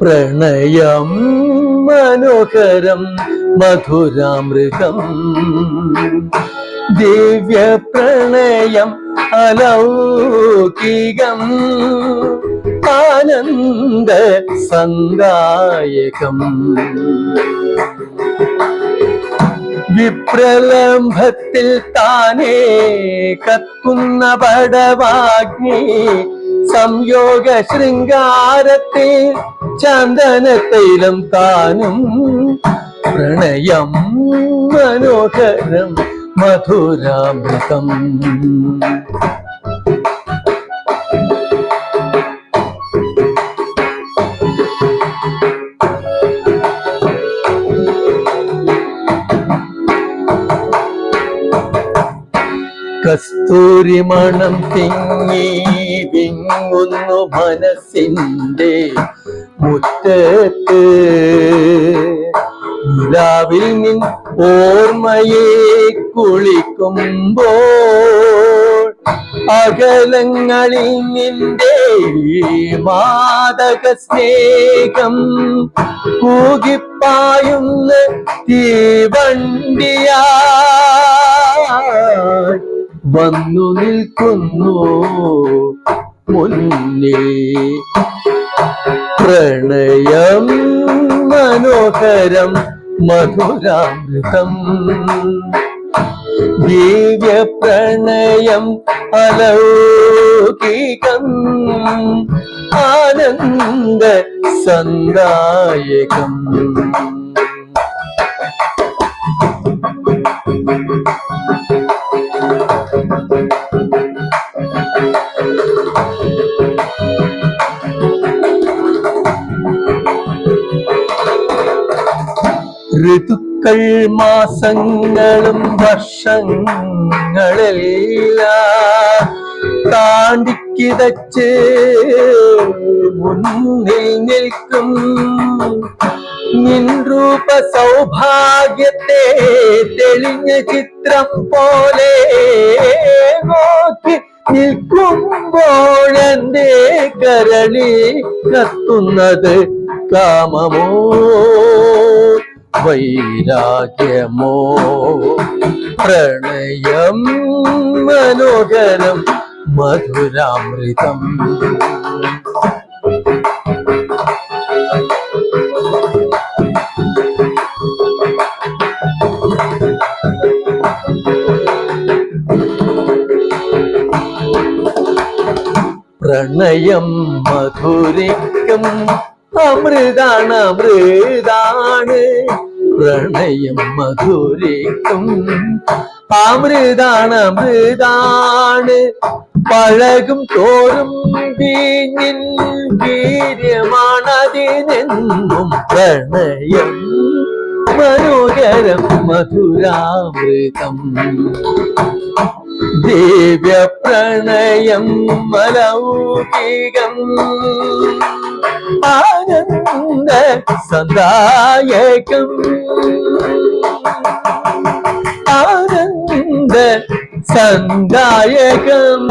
പ്രണയം മനോഹരം മധുരാമൃതം. ദിവ്യ പ്രണയം അലൗകികം ആനന്ദ സങ്കായകം വിപ്രലംഭത്തിൽ താനേ കത്തുന്ന പടവാഗ്നി സംയോഗ ശൃംഗാരത്തിൽ ചന്ദനത്തൈലം താനും പ്രണയം മനോഹരം മധുരാമൃതം. കസ്തൂരി മണം തിങ്ങി വിങ്ങുന്നു മനസ്സിന്റെ മുറ്റത്ത്. നിലാവിൽ നിൻ ഓർമ്മയെ കുളിക്കുമ്പോൾ അകലങ്ങളിൽ നിന്റെ മാതക സ്നേഹം കൂകിപ്പായുന്ന തീവണ്ടിയാ. വന്നു നിൽക്കുന്നു മുന്നിൽ. പ്രണയം മനോഹരം മധുരാമൃതം. ദിവ്യ പ്രണയം അലൗകികം. ആനന്ദ സന്ദായകം ഋതുക്കൾ മാസങ്ങളും വർഷങ്ങളെല്ലാം താണ്ടിക്കിതച്ച് മുന്നിൽ നിൽക്കും. നിൻരൂപ സൗഭാഗ്യത്തെ തെളിഞ്ഞ ചിത്രം പോലെ നോക്കി നിൽക്കുമ്പോഴെന്റെ കരളി കത്തുന്നത് കാമമോ? വൈരാഗ്യമോ? പ്രണയം മനോഹരം മധുരാമൃതം. പ്രണയം മധുരിക്കും അമൃതാണ് അമൃതാണ് പ്രണയം മധുരിക്കും അമൃതാണ് അമൃതാണ് പഴകും തോറും വീഞ്ഞിൻ വീര്യമാണതിനെന്നും പ്രണയം. മനോഹരം മധുരാമൃതം. ദിവ്യ പ്രണയം മലൗകികം ആനന്ദ സദായകം. ആനന്ദ സന്ദായകം